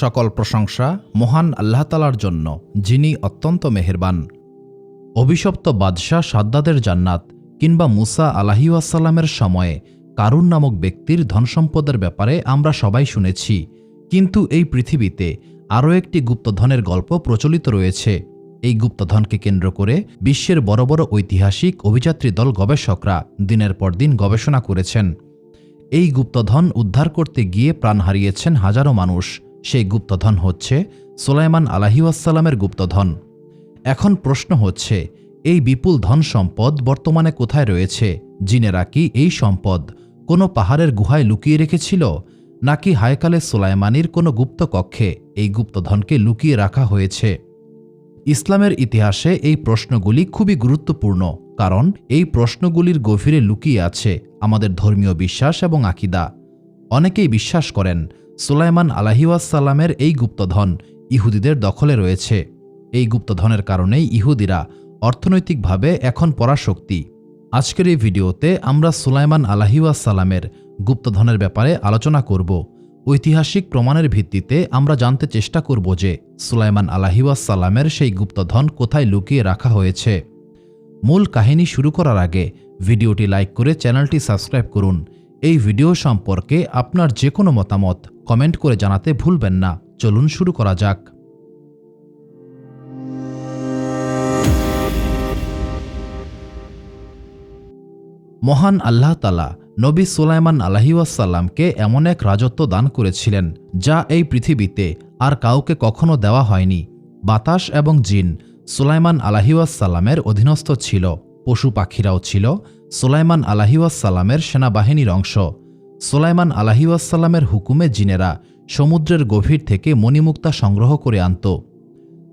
সকল প্রশংসা মহান আল্লাহ তালার জন্য, যিনি অত্যন্ত মেহেরবান। অভিশপ্ত বাদশাহ সাদ্দাদের জান্নাত কিংবা মুসা আলাহিউসাল্লামের সময়ে কারুন নামক ব্যক্তির ধনসম্পদের ব্যাপারে আমরা সবাই শুনেছি, কিন্তু এই পৃথিবীতে আরও একটি গুপ্তধনের গল্প প্রচলিত রয়েছে। এই গুপ্তধনকে কেন্দ্র করে বিশ্বের বড় বড় ঐতিহাসিক অভিযাত্রী দল গবেষকরা দিনের পর দিন গবেষণা করেছেন। এই গুপ্তধন উদ্ধার করতে গিয়ে প্রাণ হারিয়েছেন হাজারো মানুষ সেই গুপ্তধন হচ্ছে সোলাইমান আলাহিউসাল্লামের গুপ্তধন। এখন প্রশ্ন হচ্ছে, এই বিপুল ধন সম্পদ বর্তমানে কোথায় রয়েছে? জিনেরা কি এই সম্পদ কোনো পাহাড়ের গুহায় লুকিয়ে রেখেছিল? নাকি হায়কালে সোলাইমানির কোনো গুপ্ত কক্ষে এই গুপ্তধনকে লুকিয়ে রাখা হয়েছে? ইসলামের ইতিহাসে এই প্রশ্নগুলি খুবই গুরুত্বপূর্ণ, কারণ এই প্রশ্নগুলির গভীরে লুকিয়ে আছে আমাদের ধর্মীয় বিশ্বাস এবং আকিদা। অনেকেই বিশ্বাস করেন সুলাইমান আলাহিউসাল্লামের এই গুপ্তধন ইহুদিদের দখলে রয়েছে। এই গুপ্তধনের কারণেই ইহুদিরা অর্থনৈতিকভাবে এখন পরাশক্তি। আজকের এই ভিডিওতে আমরা সুলাইমান আলাহিউসাল্লামের গুপ্তধনের ব্যাপারে আলোচনা করব। ঐতিহাসিক প্রমাণের ভিত্তিতে আমরা জানতে চেষ্টা করব যে সুলাইমান আলাহিউসাল্লামের সেই গুপ্তধন কোথায় লুকিয়ে রাখা হয়েছে। মূল কাহিনী শুরু করার আগে ভিডিওটি লাইক করে চ্যানেলটি সাবস্ক্রাইব করুন। এই ভিডিও সম্পর্কে আপনার যে কোনো মতামত কমেন্ট করে জানাতে ভুলবেন না। চলুন শুরু করা যাক। মহান আল্লাহ তালা নবী সুলাইমান আলাহিউসাল্লামকে এমন এক রাজত্ব দান করেছিলেন, যা এই পৃথিবীতে আর কাউকে কখনো দেওয়া হয়নি। বাতাস এবং জিন সুলাইমান আলাহিউসাল্লামের অধীনস্থ ছিল, পশু পাখিরাও ছিল, সুলাইমান আলাহিউসাল্লামের সেনাবাহিনীর অংশ। সুলাইমান আলাহিউসাল্লামের হুকুমে জিনেরা সমুদ্রের গভীর থেকে মণিমুক্তা সংগ্রহ করে আনত।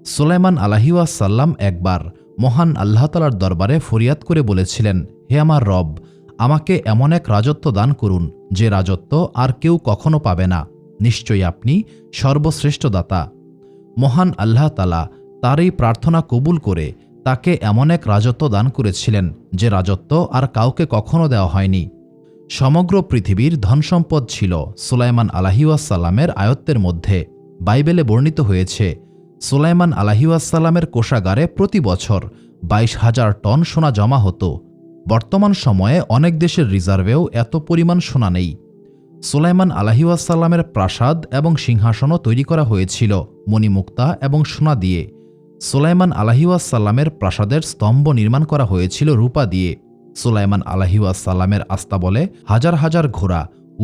সুলাইমান আলাহিউসাল্লাম একবার মহান আল্লাহতালার দরবারে ফরিয়াদ করে বলেছিলেন, হে আমার রব, আমাকে এমন এক রাজত্ব দান করুন, যে রাজত্ব আর কেউ কখনো পাবে না। নিশ্চয়ই আপনি সর্বশ্রেষ্ঠ দাতা। মহান আল্লাহ তালা তার এই প্রার্থনা কবুল করে তাকে এমন এক রাজত্ব দান করেছিলেন, যে রাজত্ব আর কাউকে কখনো দেওয়া হয়নি। সমগ্র পৃথিবীর ধনসম্পদ ছিল সুলাইমান আলাহিউসাল্লামের আয়ত্তের মধ্যে। বাইবেলে বর্ণিত হয়েছে, সুলাইমান আলাহিউসাল্লামের কোষাগারে প্রতি বছর বাইশ হাজার টন সোনা জমা হতো। বর্তমান সময়ে অনেক দেশের রিজার্ভেও এত পরিমাণ সোনা নেই। সুলাইমান আলাহিউসাল্লামের প্রাসাদ এবং সিংহাসনও তৈরি করা হয়েছিল মণিমুক্তা এবং সোনা দিয়ে। সুলাইমান আলাহিউসাল্লামের প্রাসাদের স্তম্ভ নির্মাণ করা হয়েছিল রূপা দিয়ে। সুলাইমান আলাহিউসাল্লামের আস্তাবলে হাজার হাজার ঘোড়া,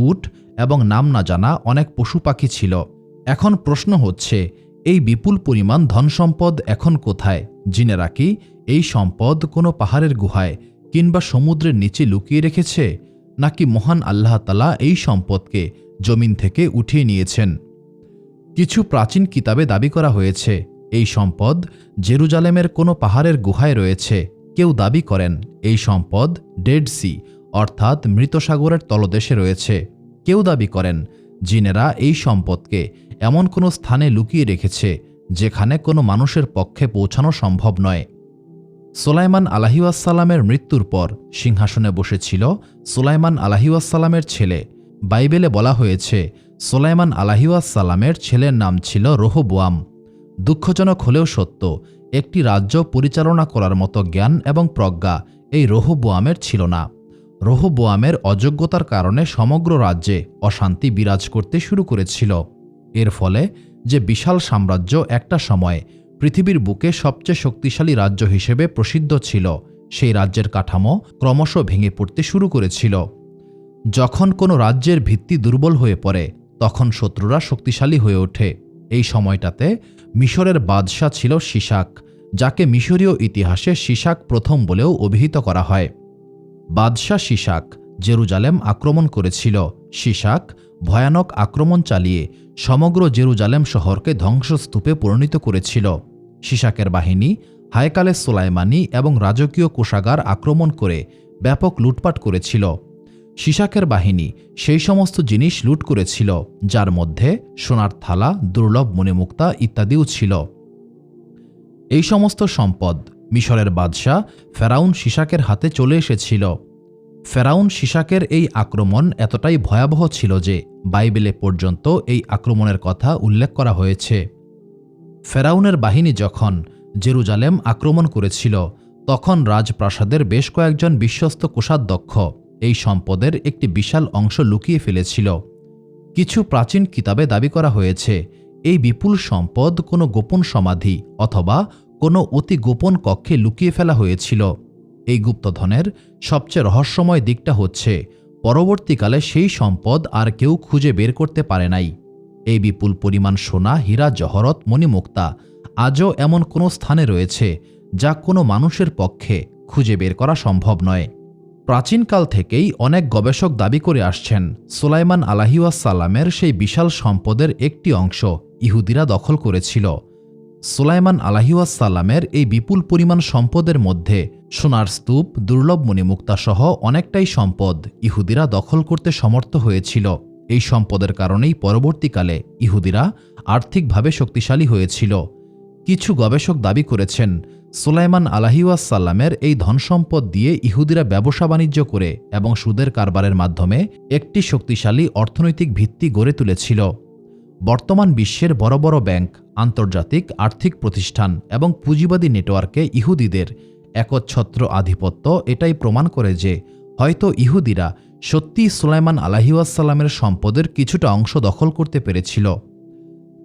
উট এবং নাম না জানা অনেক পশু পাখি ছিল। এখন প্রশ্ন হচ্ছে, এই বিপুল পরিমাণ ধনসম্পদ এখন কোথায়? জিনেরা রাখি এই সম্পদ কোনো পাহাড়ের গুহায় কিংবা সমুদ্রের নিচে লুকিয়ে রেখেছে? নাকি মহান আল্লাহ তালা এই সম্পদকে জমিন থেকে উঠিয়ে নিয়েছেন? কিছু প্রাচীন কিতাবে দাবি করা হয়েছে, এই সম্পদ জেরুজালেমের কোনো পাহাড়ের গুহায় রয়েছে। কেউ দাবি করেন এই সম্পদ ডেড সি, অর্থাৎ মৃত সাগরের তলদেশে রয়েছে। কেউ দাবি করেন জিনেরা এই সম্পদকে এমন কোনো স্থানে লুকিয়ে রেখেছে যেখানে কোনো মানুষের পক্ষে পৌঁছানো সম্ভব নয়। সোলাইমান আলাহিউসাল্লামের মৃত্যুর পর সিংহাসনে বসেছিল সোলাইমান আলাহিউসাল্লামের ছেলে। বাইবেলে বলা হয়েছে, সোলাইমান আলাহিউসাল্লামের ছেলের নাম ছিল রোহবোয়াম। দুঃখজনক হলেও সত্য একটি রাজ্য পরিচালনা করার মতো জ্ঞান এবং প্রজ্ঞা এই রোহবোয়ামের ছিল না। রোহবোয়ামের অযোগ্যতার কারণে সমগ্র রাজ্যে অশান্তি বিরাজ করতে শুরু করেছিল। এর ফলে যে বিশাল সাম্রাজ্য একটা সময় পৃথিবীর বুকে সবচেয়ে শক্তিশালী রাজ্য হিসেবে প্রসিদ্ধ ছিল, সেই রাজ্যের কাঠামো ক্রমশ ভেঙে পড়তে শুরু করেছিল। যখন কোনো রাজ্যের ভিত্তি দুর্বল হয়ে পড়ে, তখন শত্রুরা শক্তিশালী হয়ে ওঠে। এই সময়টাতে মিশরের বাদশাহ ছিল সিসাক যাকে মিশরীয় ইতিহাসে সিসাক প্রথম বলেও অভিহিত করা হয়। বাদশাহ সিসাক জেরুজালেম আক্রমণ করেছিল। সিসাক ভয়ানক আক্রমণ চালিয়ে সমগ্র জেরুজালেম শহরকে ধ্বংসস্তূপে পরিণত করেছিল। সিসাকের বাহিনী হায়কালে সোলাইমানি এবং রাজকীয় কোষাগার আক্রমণ করে ব্যাপক লুটপাট করেছিল। সিসাকের বাহিনী সেই সমস্ত জিনিস লুট করেছিল, যার মধ্যে সোনার থালা, দুর্লভ মণিমুক্তা ইত্যাদিও ছিল। এই সমস্ত সম্পদ মিশরের বাদশাহ ফেরাউন সিসাকের হাতে চলে এসেছিল। ফেরাউন সিসাকের এই আক্রমণ এতটাই ভয়াবহ ছিল যে বাইবেলে পর্যন্ত এই আক্রমণের কথা উল্লেখ করা হয়েছে। ফেরাউনের বাহিনী যখন জেরুজালেম আক্রমণ করেছিল, তখন রাজপ্রাসাদের বেশ কয়েকজন বিশ্বস্ত কোষাধ্যক্ষ এই সম্পদের একটি বিশাল অংশ লুকিয়ে ফেলেছিল। কিছু প্রাচীন কিতাবে দাবি করা হয়েছে, এই বিপুল সম্পদ কোনো গোপন সমাধি অথবা কোনো অতি গোপন কক্ষে লুকিয়ে ফেলা হয়েছিল। এই গুপ্তধনের সবচেয়ে রহস্যময় দিকটা হচ্ছে, পরবর্তীকালে সেই সম্পদ আর কেউ খুঁজে বের করতে পারে নাই। এই বিপুল পরিমাণ সোনা, হীরা, জহরত, মণিমুক্তা আজও এমন কোনো স্থানে রয়েছে যা কোনো মানুষের পক্ষে খুঁজে বের করা সম্ভব নয়। প্রাচীনকাল থেকেই অনেক গবেষক দাবি করে আসছেন, সোলাইমান আলাহিউসাল্লামের সেই বিশাল সম্পদের একটি অংশ ইহুদিরা দখল করেছিল। সোলাইমান আলাহিউসাল্লামের এই বিপুল পরিমাণ সম্পদের মধ্যে সোনার স্তূপ, দুর্লভ মণিমুক্তাসহ অনেকটাই সম্পদ ইহুদিরা দখল করতে সমর্থ হয়েছিল। এই সম্পদের কারণেই পরবর্তীকালে ইহুদিরা আর্থিকভাবে শক্তিশালী হয়েছিল। কিছু গবেষক দাবি করেছেন সুলাইমান আলাহিউসাল্লামের এই ধনসম্পদ দিয়ে ইহুদিরা ব্যবসা বাণিজ্য করে এবং সুদের কারবারের মাধ্যমে একটি শক্তিশালী অর্থনৈতিক ভিত্তি গড়ে তুলেছিল। বর্তমান বিশ্বের বড় বড় ব্যাংক, আন্তর্জাতিক আর্থিক প্রতিষ্ঠান এবং পুঁজিবাদী নেটওয়ার্কে ইহুদিদের একচ্ছত্র আধিপত্য এটাই প্রমাণ করে যে হয়তো ইহুদিরা সত্যি সুলাইমান আলাহিউসাল্লামের সম্পদের কিছুটা অংশ দখল করতে পেরেছিল।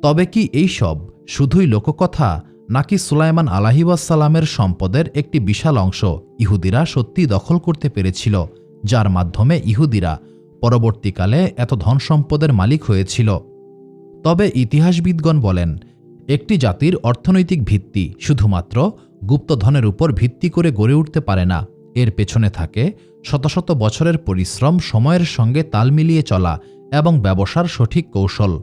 তবে কি এই সব শুধুই লোককথা নাকি সুলাইমান আলাহিউসাল্লামের সম্পদের একটি বিশাল অংশ ইহুদিরা সত্যি দখল করতে পেরেছিল, যার মাধ্যমে ইহুদিরা পরবর্তীকালে এত ধন সম্পদের মালিক হয়েছিল। তবে ইতিহাসবিদগণ বলেন, একটি জাতির অর্থনৈতিক ভিত্তি শুধুমাত্র গুপ্তধনের উপর ভিত্তি করে গড়ে উঠতে পারে না। এর পেছনে থাকে শত শত বছরের পরিশ্রম, সময়ের সঙ্গে তাল মিলিয়ে চলা এবং ব্যবসার সঠিক কৌশল।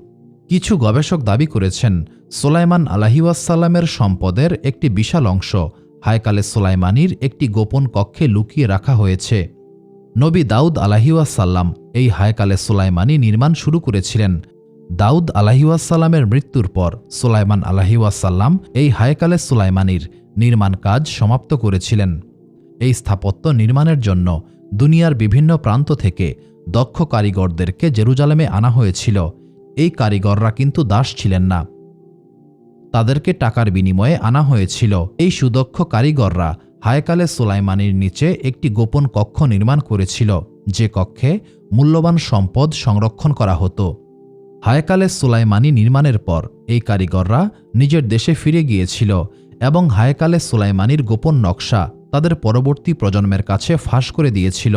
কিছু গবেষক দাবি করেছেন সোলাইমান আলাহিউসাল্লামের সম্পদের একটি বিশাল অংশ হায়কালে সোলাইমানির একটি গোপন কক্ষে লুকিয়ে রাখা হয়েছে। নবী দাউদ আলাহিউসাল্লাম এই হায়কালে সোলাইমানি নির্মাণ শুরু করেছিলেন। দাউদ আলাহিউসাল্লামের মৃত্যুর পর সোলাইমান আলাহিউসাল্লাম এই হায়কালে সোলাইমানির নির্মাণ কাজ সমাপ্ত করেছিলেন। এই স্থাপত্য নির্মাণের জন্য দুনিয়ার বিভিন্ন প্রান্ত থেকে দক্ষ কারিগরদেরকে জেরুজালেমে আনা হয়েছিল। এই কারিগররা কিন্তু দাস ছিলেন না। তাদেরকে টাকার বিনিময়ে আনা হয়েছিল। এই সুদক্ষ কারিগররা হায়কালে সুলাইমানির নিচে একটি গোপন কক্ষ নির্মাণ করেছিল, যে কক্ষে মূল্যবান সম্পদ সংরক্ষণ করা হতো। হায়কালে সুলাইমানি নির্মাণের পর এই কারিগররা নিজের দেশে ফিরে গিয়েছিল এবং হায়কালে সুলাইমানির গোপন নকশা তাদের পরবর্তী প্রজন্মের কাছে ফাঁস করে দিয়েছিল।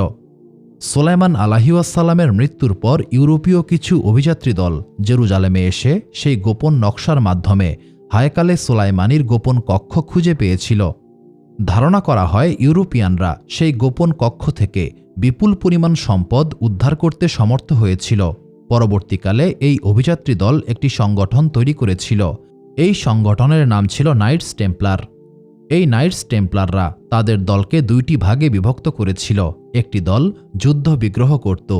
সোলাইমান আলাহিউসাল্লামের মৃত্যুর পর ইউরোপীয় কিছু অভিযাত্রী দল জেরুজালেমে এসে সেই গোপন নকশার মাধ্যমে হায়কালে সোলাইমানির গোপন কক্ষ খুঁজে পেয়েছিল। ধারণা করা হয় ইউরোপিয়ানরা সেই গোপন কক্ষ থেকে বিপুল পরিমাণ সম্পদ উদ্ধার করতে সমর্থ হয়েছিল। পরবর্তীকালে এই অভিযাত্রী দল একটি সংগঠন তৈরি করেছিল। এই সংগঠনের নাম ছিল নাইটস টেম্পলার। এই নাইটস টেম্পলাররা তাদের দলকে দুইটি ভাগে বিভক্ত করেছিল, একটি দল যুদ্ধ বিগ্রহ করত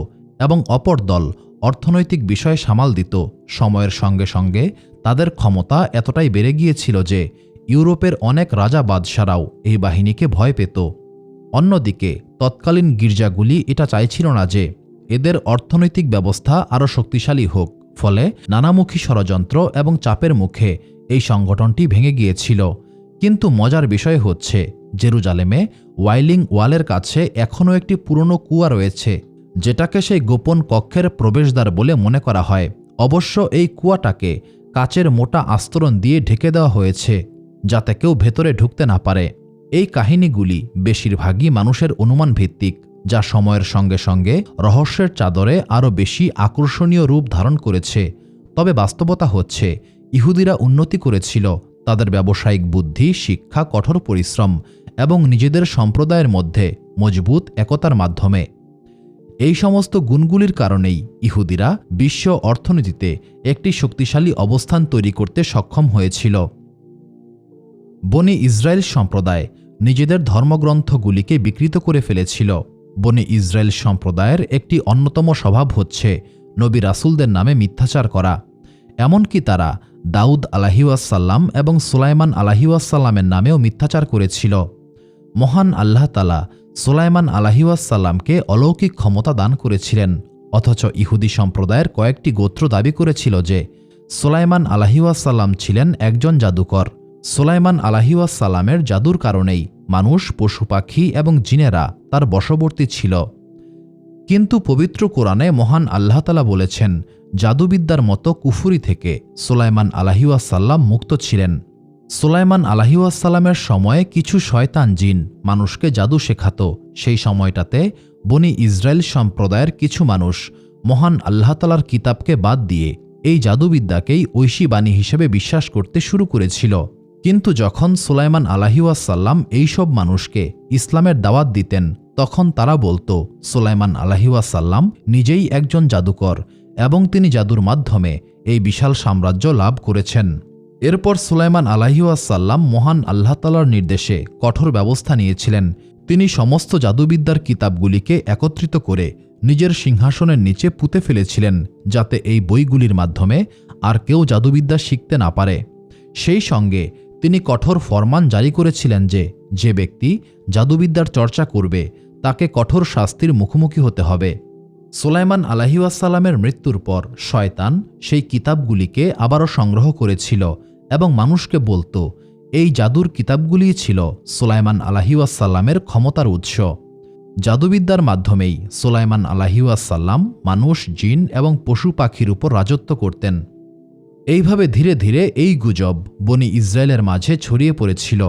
এবং অপর দল অর্থনৈতিক বিষয় সামাল দিত। সময়ের সঙ্গে সঙ্গে তাদের ক্ষমতা এতটাই বেড়ে গিয়েছিল যে ইউরোপের অনেক রাজা বাদশারাও এই বাহিনীকে ভয় পেত। অন্যদিকে, তৎকালীন গির্জাগুলি এটা চাইছিল না যে এদের অর্থনৈতিক ব্যবস্থা আরও শক্তিশালী হোক, ফলে নানামুখী ষড়যন্ত্র এবং চাপের মুখে এই সংগঠনটি ভেঙে গিয়েছিল। কিন্তু মজার বিষয় হচ্ছে, জেরুজালেমে ওয়াইলিং ওয়ালের কাছে এখনও একটি পুরনো কুয়া রয়েছে, যেটাকে সেই গোপন কক্ষের প্রবেশদ্বার বলে মনে করা হয়। অবশ্য এই কুয়াটাকে কাচের মোটা আস্তরণ দিয়ে ঢেকে দেওয়া হয়েছে, যাতে কেউ ভেতরে ঢুকতে না পারে। এই কাহিনীগুলি বেশিরভাগই মানুষের অনুমান ভিত্তিক যা সময়ের সঙ্গে সঙ্গে রহস্যের চাদরে আরও বেশি আকর্ষণীয় রূপ ধারণ করেছে। তবে বাস্তবতা হচ্ছে, ইহুদিরা উন্নতি করেছিল, তাদের ব্যবসায়িক বুদ্ধি, শিক্ষা, কঠোর পরিশ্রম এবং নিজেদের সম্প্রদায়ের মধ্যে মজবুত একতার মাধ্যমে। এই সমস্ত গুণগুলির কারণেই ইহুদিরা বিশ্ব অর্থনীতিতে একটি শক্তিশালী অবস্থান তৈরি করতে সক্ষম হয়েছিল। বনি ইসরায়েল সম্প্রদায় নিজেদের ধর্মগ্রন্থগুলিকে বিকৃত করে ফেলেছিল। বনি ইসরায়েল সম্প্রদায়ের একটি অন্যতম স্বভাব হচ্ছে নবী রাসুলদের নামে মিথ্যাচার করা। এমনকি তারা দাউদ আলাহিউসাল্লাম এবং সুলাইমান আলাহিউসাল্লামের নামেও মিথ্যাচার করেছিল। মহান আল্লাহ তালা সুলাইমান আলাহিউসাল্লামকে অলৌকিক ক্ষমতা দান করেছিলেন, অথচ ইহুদি সম্প্রদায়ের কয়েকটি গোত্র দাবি করেছিল যে সোলাইমান আলাহিউসাল্লাম ছিলেন একজন জাদুকর। সোলাইমান আলাহিউসাল্লামের জাদুর কারণেই মানুষ, পশু পাখি এবং জিনেরা তার বশবর্তী ছিল। কিন্তু পবিত্র কোরআনে মহান আল্লাহতালা বলেছেন, জাদুবিদ্যার মতো কুফুরি থেকে সোলাইমান আলাহিউসাল্লাম মুক্ত ছিলেন। সোলাইমান আলাহিউসাল্লামের সময়ে কিছু শয়তান জিন মানুষকে জাদু শেখাত। সেই সময়টাতে বনি ইসরায়েল সম্প্রদায়ের কিছু মানুষ মহান আল্লাহতালার কিতাবকে বাদ দিয়ে এই জাদুবিদ্যাকেই ঐশী বাণী হিসেবে বিশ্বাস করতে শুরু করেছিল। কিন্তু যখন সুলাইমান আলাহিউসাল্লাম এইসব মানুষকে ইসলামের দাওয়াত দিতেন, তখন তারা বলতো, সুলাইমান আলাহিউসাল্লাম নিজেই একজন জাদুকর এবং তিনি জাদুর মাধ্যমে এই বিশাল সাম্রাজ্য লাভ করেছেন। এরপর সুলাইমান আলাহিউসাল্লাম মহান আল্লাহতালার নির্দেশে কঠোর ব্যবস্থা নিয়েছিলেন। তিনি সমস্ত জাদুবিদ্যার কিতাবগুলিকে একত্রিত করে নিজের সিংহাসনের নিচে পুঁতে ফেলেছিলেন, যাতে এই বইগুলির মাধ্যমে আর কেউ জাদুবিদ্যা শিখতে না পারে। সেই সঙ্গে তিনি কঠোর ফরমান জারি করেছিলেন যে যে ব্যক্তি জাদুবিদ্যার চর্চা করবে, তাকে কঠোর শাস্তির মুখোমুখি হতে হবে। সোলাইমান আলাহিউসাল্লামের মৃত্যুর পর শয়তান সেই কিতাবগুলিকে আবারও সংগ্রহ করেছিল এবং মানুষকে বলতো, এই জাদুর কিতাবগুলিই ছিল সোলাইমান আলাহিউসাল্লামের ক্ষমতার উৎস। জাদুবিদ্যার মাধ্যমেই সোলাইমান আলাহিউসাল্লাম মানুষ, জিন এবং পশু পাখির উপর রাজত্ব করতেন। এইভাবে ধীরে ধীরে এই গুজব বনি ইসরায়েলের মাঝে ছড়িয়ে পড়েছিল।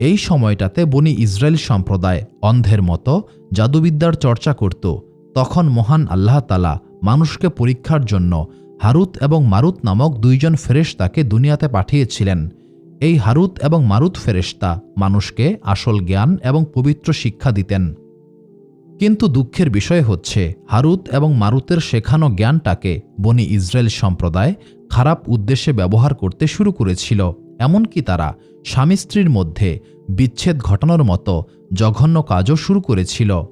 এই সময়টাতে বনি ইসরায়েল সম্প্রদায় অন্ধের মতো জাদুবিদ্যার চর্চা করত। তখন মহান আল্লাহ তালা মানুষকে পরীক্ষার জন্য হারুত এবং মারুত নামক দুইজন ফেরেশতাকে দুনিয়াতে পাঠিয়েছিলেন। এই হারুত এবং মারুত ফেরেশতা মানুষকে আসল জ্ঞান এবং পবিত্র শিক্ষা দিতেন। কিন্তু দুঃখের বিষয় হচ্ছে, হারুত এবং মারুতের শেখানো জ্ঞানটাকে বনি ইসরায়েল সম্প্রদায় খারাপ উদ্দেশ্যে ব্যবহার করতে শুরু করেছিল। এমনকি তারা স্বামী স্ত্রীর মধ্যে বিচ্ছেদ ঘটানোর মতো জঘন্য কাজও শুরু করেছিল।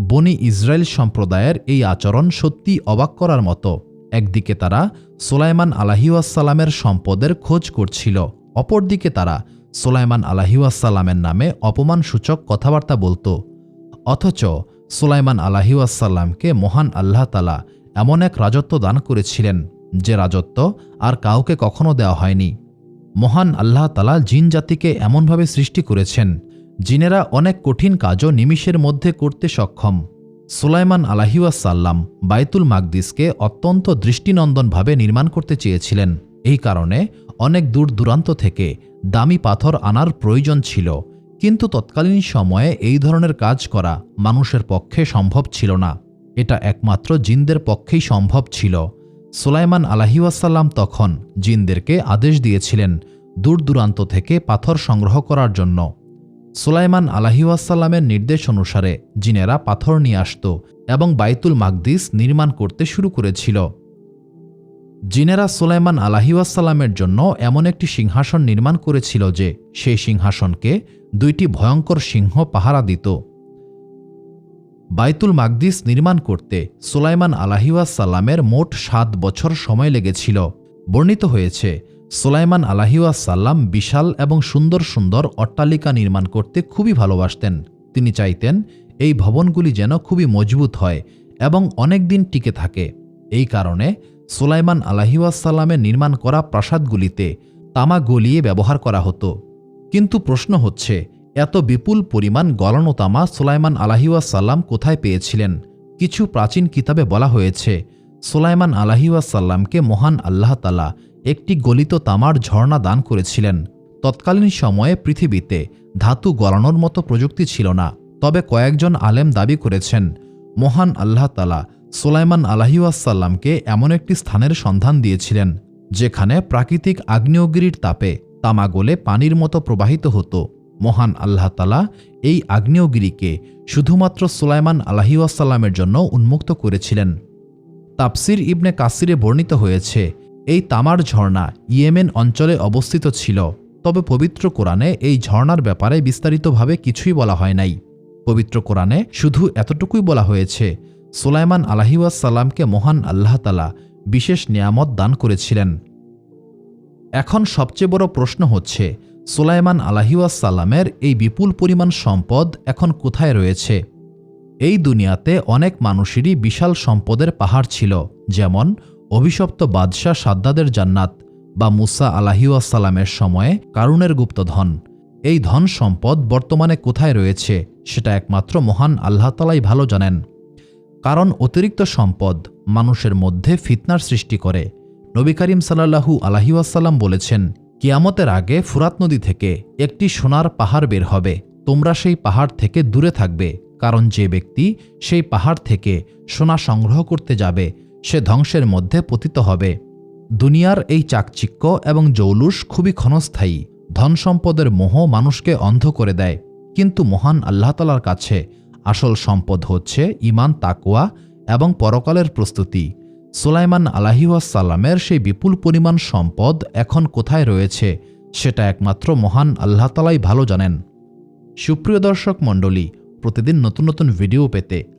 বনি ইসরায়েল সম্প্রদায়ের এই আচরণ সত্যি অবাক করার মতো। একদিকে তারা সোলাইমান আলাহিউসাল্লামের সম্পদের খোঁজ করছিল, অপরদিকে তারা সোলাইমান আলাহিউসাল্লামের নামে অপমানসূচক কথাবার্তা বলতো। অথচ সোলাইমান আলাহিউসাল্লামকে মহান আল্লাহ তালা এমন এক রাজত্ব দান করেছিলেন, যে রাজত্ব আর কাউকে কখনো দেওয়া হয়নি। মহান আল্লাহ তালা জিন জাতিকে এমনভাবে সৃষ্টি করেছেন, জিনেরা অনেক কঠিন কাজও নিমিষের মধ্যে করতে সক্ষম। সুলাইমান আলাহিউসাল্লাম বাইতুল মাকদিসকে অত্যন্ত দৃষ্টিনন্দনভাবে নির্মাণ করতে চেয়েছিলেন। এই কারণে অনেক দূর দূরান্ত থেকে দামি পাথর আনার প্রয়োজন ছিল, কিন্তু তৎকালীন সময়ে এই ধরনের কাজ করা মানুষের পক্ষে সম্ভব ছিল না। এটা একমাত্র জিনদের পক্ষেই সম্ভব ছিল। সুলাইমান আলাহিউসাল্লাম তখন জিনদেরকে আদেশ দিয়েছিলেন দূর দূরান্ত থেকে পাথর সংগ্রহ করার জন্য। সুলাইমান আলাহিউসাল্লামের নির্দেশ অনুসারে জিনেরা পাথর নিয়ে আসত এবং বাইতুল মাকদিস নির্মাণ করতে শুরু করেছিল। জিনেরা সুলাইমান আলাহিউসাল্লামের জন্য এমন একটি সিংহাসন নির্মাণ করেছিল যে সেই সিংহাসনকে দুইটি ভয়ঙ্কর সিংহ পাহারা দিত। বাইতুল মাকদিস নির্মাণ করতে সুলাইমান আলাহিউসাল্লামের মোট সাত বছর সময় লেগেছিল। বর্ণিত হয়েছে সুলাইমান আলাহিউসাল্লাম বিশাল এবং সুন্দর সুন্দর অট্টালিকা নির্মাণ করতে খুবই ভালোবাসতেন। তিনি চাইতেন এই ভবনগুলি যেন খুবই মজবুত হয় এবং অনেক দিন টিকে থাকে। এই কারণে সুলাইমান আলাহিউসাল্লামের নির্মাণ করা প্রাসাদগুলিতে তামা গলিয়ে ব্যবহার করা হতো। কিন্তু প্রশ্ন হচ্ছে, এত বিপুল পরিমাণ গলানো তামা সুলাইমান আলাহিউসাল্লাম কোথায় পেয়েছিলেন? কিছু প্রাচীন কিতাবে বলা হয়েছে, সুলাইমান আলাহিউসাল্লামকে মহান আল্লাহ তালা একটি গলিত তামার ঝর্ণা দান করেছিলেন। তৎকালীন সময়ে পৃথিবীতে ধাতু গলানোর মতো প্রযুক্তি ছিল না, তবে কয়েকজন আলেম দাবি করেছেন, মহান আল্লাহ তালা সোলাইমান আলাহিউসাল্লামকে এমন একটি স্থানের সন্ধান দিয়েছিলেন, যেখানে প্রাকৃতিক আগ্নেয়গিরির তাপে তামা গলে পানির মতো প্রবাহিত হতো। মহান আল্লাহ তালা এই আগ্নেয়গিরিকে শুধুমাত্র সুলাইমান আলাহিউসাল্লামের জন্য উন্মুক্ত করেছিলেন। তাপসির ইবনে কাসিরে বর্ণিত হয়েছে এই তামার ঝর্ণা ইয়েমেন অঞ্চলে অবস্থিত ছিল, তবে পবিত্র কোরআনে এই ঝর্ণার ব্যাপারে বিস্তারিতভাবে কিছুই বলা হয় নাই। পবিত্র কোরআনে শুধু এতটুকুই বলা হয়েছে, সুলাইমান আলাহিউসাল্লামকে মহান আল্লাহ তালা বিশেষ নিয়ামত দান করেছিলেন। এখন সবচেয়ে বড় প্রশ্ন হচ্ছে, সুলাইমান আলাহিউসাল্লামের এই বিপুল পরিমাণ সম্পদ এখন কোথায় রয়েছে? এই দুনিয়াতে অনেক মানুষেরই বিশাল সম্পদের পাহাড় ছিল, যেমন অভিশপ্ত বাদশাহ সাদ্দাদের জান্নাত বা মুসা আলাহিউসালামের সময়ে কারুনের গুপ্তধন এই ধন সম্পদ বর্তমানে কোথায় রয়েছে সেটা একমাত্র মহান আল্লাহ তালাই ভালো জানেন। কারণ অতিরিক্ত সম্পদ মানুষের মধ্যে ফিতনার সৃষ্টি করে। নবী করিম সাল্লাহু আলাহিউসাল্লাম বলেছেন, কিয়ামতের আগে ফুরাত নদী থেকে একটি সোনার পাহাড় বের হবে। তোমরা সেই পাহাড় থেকে দূরে থাকবে, কারণ যে ব্যক্তি সেই পাহাড় থেকে সোনা সংগ্রহ করতে যাবে সে ধ্বংসের মধ্যে পতিত হবে। দুনিয়ার এই চাকচিক্য এবং জৌলুস খুবই ক্ষণস্থায়ী। ধন সম্পদের মোহ মানুষকে অন্ধ করে দেয়। কিন্তু মহান আল্লাহতালার কাছে আসল সম্পদ হচ্ছে ইমান তাকুয়া এবং পরকালের প্রস্তুতি। সুলাইমান আলাহিউসাল্লামের সেই বিপুল পরিমাণ সম্পদ এখন কোথায় রয়েছে, সেটা একমাত্র মহান আল্লাহতালাই ভালো জানেন। সুপ্রিয় দর্শক মণ্ডলী, প্রতিদিন নতুন নতুন ভিডিও পেতে